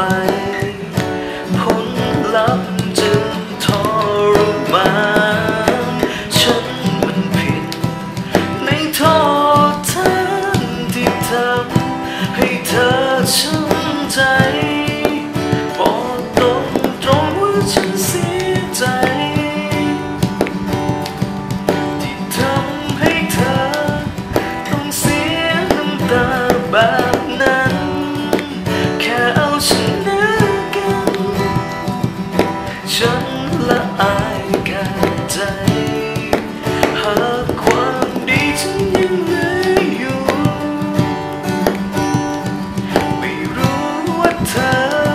ไปผลลัพธ์จึงทรมานฉันมันผิด ในโทษแทนที่ทำให้เธอช้ำใจบอกตรงตรงว่าฉันเสียใจ ที่ทำให้เธอต้องเสียน้ำตาบ้าง ฉันละอายกายใจ หากความดีฉันยังเหลืออยู่ ไม่รู้ว่าเธอ